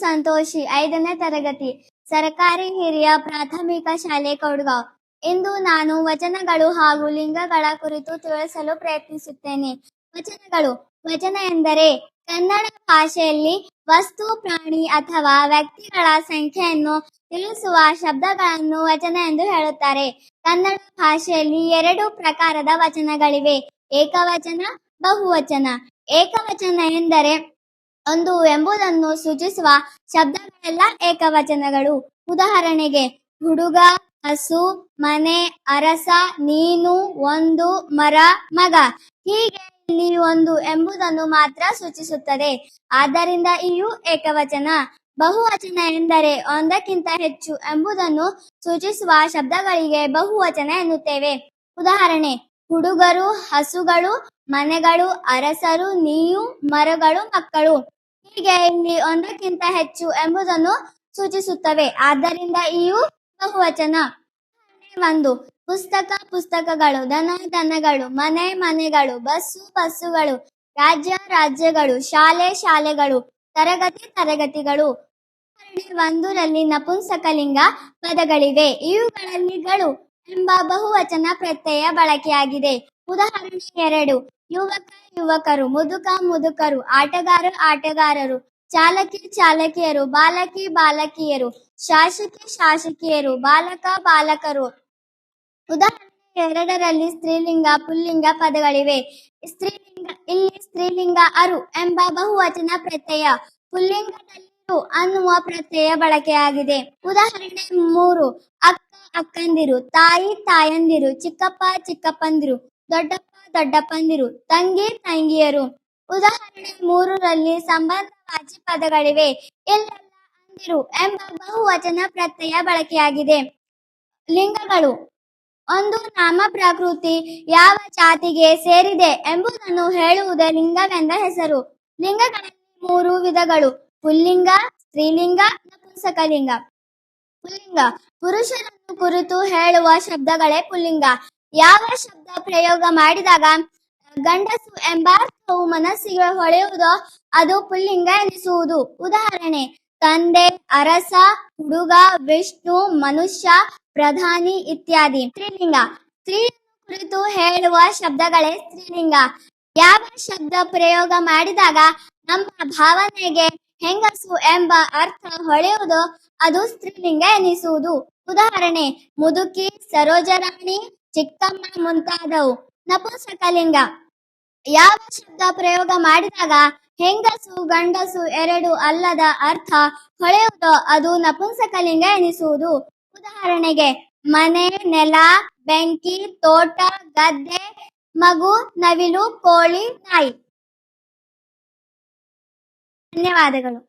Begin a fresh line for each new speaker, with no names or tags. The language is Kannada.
ಸಂತೋಷಿ ಐದನೇ ತರಗತಿ. ಸರ್ಕಾರಿ ಹಿರಿಯ ಪ್ರಾಥಮಿಕ ಶಾಲೆ ಕೊಡ್ಗಾವ್. ಇಂದು ನಾನು ವಚನಗಳು ಹಾಗೂ ಲಿಂಗಗಳ ಕುರಿತು ತಿಳಿಸಲು ಪ್ರಯತ್ನಿಸುತ್ತೇನೆ. ವಚನಗಳು. ವಚನ ಎಂದರೆ ಕನ್ನಡ ಭಾಷೆಯಲ್ಲಿ ವಸ್ತು, ಪ್ರಾಣಿ ಅಥವಾ ವ್ಯಕ್ತಿಗಳ ಸಂಖ್ಯೆಯನ್ನು ತಿಳಿಸುವ ಶಬ್ದಗಳನ್ನು ವಚನ ಎಂದು ಹೇಳುತ್ತಾರೆ. ಕನ್ನಡ ಭಾಷೆಯಲ್ಲಿ ಎರಡು ಪ್ರಕಾರದ ವಚನಗಳಿವೆ. ಏಕವಚನ, ಬಹುವಚನ. ಏಕವಚನ ಎಂದರೆ ಒಂದು ಎಂಬುದನ್ನು ಸೂಚಿಸುವ ಶಬ್ದಗಳೆಲ್ಲ ಏಕವಚನಗಳು. ಉದಾಹರಣೆಗೆ, ಹುಡುಗ, ಹಸು, ಮನೆ, ಅರಸ, ನೀನು, ಒಂದು, ಮರ, ಮಗ. ಹೀಗೆ ಇಲ್ಲಿ ಒಂದು ಎಂಬುದನ್ನು ಮಾತ್ರ ಸೂಚಿಸುತ್ತದೆ. ಆದ್ದರಿಂದ ಇವು ಏಕವಚನ. ಬಹುವಚನ ಎಂದರೆ ಒಂದಕ್ಕಿಂತ ಹೆಚ್ಚು ಎಂಬುದನ್ನು ಸೂಚಿಸುವ ಶಬ್ದಗಳಿಗೆ ಬಹುವಚನ ಎನ್ನುತ್ತೇವೆ. ಉದಾಹರಣೆ, ಹುಡುಗರು, ಹಸುಗಳು, ಮನೆಗಳು, ಅರಸರು ನೀವು ಮರಗಳು, ಮಕ್ಕಳು. ಹೀಗೆ ಇಲ್ಲಿ ಒಂದಕ್ಕಿಂತ ಹೆಚ್ಚು ಎಂಬುದನ್ನು ಸೂಚಿಸುತ್ತವೆ. ಆದ್ದರಿಂದ ಇವು ಬಹುವಚನ. ಒಂದು. ಪುಸ್ತಕ, ಪುಸ್ತಕಗಳು, ದನ, ದನಗಳು, ಮನೆ, ಮನೆಗಳು, ಬಸ್ಸು, ಬಸ್ಸುಗಳು, ರಾಜ್ಯ, ರಾಜ್ಯಗಳು, ಶಾಲೆ, ಶಾಲೆಗಳು, ತರಗತಿ, ತರಗತಿಗಳು. ಒಂದು ಒಂದರಲ್ಲಿ ನಪುಂಸಕಲಿಂಗ ಪದಗಳಿವೆ. ಇವುಗಳಲ್ಲಿಗಳು ಎಂಬ ಬಹುವಚನ ಪ್ರತ್ಯಯ ಬಳಕೆಯಾಗಿದೆ. ಉದಾಹರಣೆ ಎರಡು. ಯುವಕ ಯುವಕರು, ಮುದುಕ ಮುದುಕರು, ಆಟಗಾರ ಆಟಗಾರರು, ಚಾಲಕಿ ಚಾಲಕಿಯರು, ಬಾಲಕಿ ಬಾಲಕಿಯರು, ಶಾಸಕಿ ಶಾಸಕಿಯರು, ಬಾಲಕ ಬಾಲಕರು. ಉದಾಹರಣೆ ಎರಡರಲ್ಲಿ ಸ್ತ್ರೀಲಿಂಗ, ಪುಲ್ಲಿಂಗ ಪದಗಳಿವೆ. ಸ್ತ್ರೀಲಿಂಗ, ಇಲ್ಲಿ ಸ್ತ್ರೀಲಿಂಗ ಅರು ಎಂಬ ಬಹುವಚನ ಪ್ರತ್ಯಯ. ಪುಲ್ಲಿಂಗದಲ್ಲಿ ಅನ್ನುವ ಪ್ರತ್ಯಯ ಬಳಕೆಯಾಗಿದೆ. ಉದಾಹರಣೆ ಮೂರು, ಅಕ್ಕ ಅಕ್ಕಂದಿರು, ತಾಯಿ ತಾಯಂದಿರು, ಚಿಕ್ಕಪ್ಪ ಚಿಕ್ಕಪ್ಪಂದಿರು. ದೊಡ್ಡಪ್ಪ ದೊಡ್ಡಪ್ಪಂದಿರು ತಂಗಿ, ತಂಗಿಯರು. ಉದಾಹರಣೆ ಮೂರರಲ್ಲಿ ಸಂಬಂಧವಾಚಿ ಪದಗಳಿವೆ. ಇಲ್ಲೆಲ್ಲ ಅಂದಿರು ಎಂಬ ಬಹುವಚನ ಪ್ರತ್ಯಯ ಬಳಕೆಯಾಗಿದೆ. ಲಿಂಗಗಳು. ಒಂದು ನಾಮ ಪ್ರಕೃತಿ ಯಾವ ಜಾತಿಗೆ ಸೇರಿದೆ ಎಂಬುದನ್ನು ಹೇಳುವುದೇ ಲಿಂಗವೆಂದ ಹೆಸರು. ಲಿಂಗಗಳಲ್ಲಿ ಮೂರು ವಿಧಗಳು. ಪುಲ್ಲಿಂಗ, ಸ್ತ್ರೀಲಿಂಗ, ನಪುಂಸಕಲಿಂಗ. ಪುಲ್ಲಿಂಗ. ಪುರುಷರನ್ನು ಕುರಿತು ಹೇಳುವ ಶಬ್ದಗಳೇ ಪುಲ್ಲಿಂಗ. ಯಾವ ಶಬ್ದ ಪ್ರಯೋಗ ಮಾಡಿದಾಗ ಗಂಡಸು ಎಂಬ ಅರ್ಥವು ಮನಸ್ಸಿಗೆ ಹೊಳೆಯುವುದೋ ಅದು ಪುಲ್ಲಿಂಗ ಎನಿಸುವುದು. ಉದಾಹರಣೆ, ತಂದೆ, ಅರಸ, ಹುಡುಗ, ವಿಷ್ಣು, ಮನುಷ್ಯ, ಪ್ರಧಾನಿ ಇತ್ಯಾದಿ. ಸ್ತ್ರೀಲಿಂಗ. ಸ್ತ್ರೀ ಕುರಿತು ಹೇಳುವ ಶಬ್ದಗಳೇ ಸ್ತ್ರೀಲಿಂಗ. ಯಾವ ಶಬ್ದ ಪ್ರಯೋಗ ಮಾಡಿದಾಗ ನಮ್ಮ ಭಾವನೆಗೆ ಹೆಂಗಸು ಎಂಬ ಅರ್ಥ ಹೊಳೆಯುವುದೋ ಅದು ಸ್ತ್ರೀಲಿಂಗ ಎನಿಸುವುದು. ಉದಾಹರಣೆ, ಮುದುಕಿ, ಸರೋಜರಾಣಿ ಚಿಕ್ಕಮ್ಮ ಮುಂತಾದವು. ನಪುಂಸಕಲಿಂಗ ಯಾವ ಶಬ್ದ ಪ್ರಯೋಗ ಮಾಡಿದಾಗ ಹೆಂಗಸು, ಗಂಡಸು ಎರಡು ಅಲ್ಲದ ಅರ್ಥ ಹೊಳೆಯುವುದೋ ಅದು ನಪುಂಸಕಲಿಂಗ ಎನಿಸುವುದು. ಉದಾಹರಣೆಗೆ, ಮನೆ, ನೆಲ, ಬೆಂಕಿ, ತೋಟ, ಗದ್ದೆ, ಮಗು, ನವಿಲು, ಕೋಳಿ, ನಾಯಿ. ಧನ್ಯವಾದಗಳು.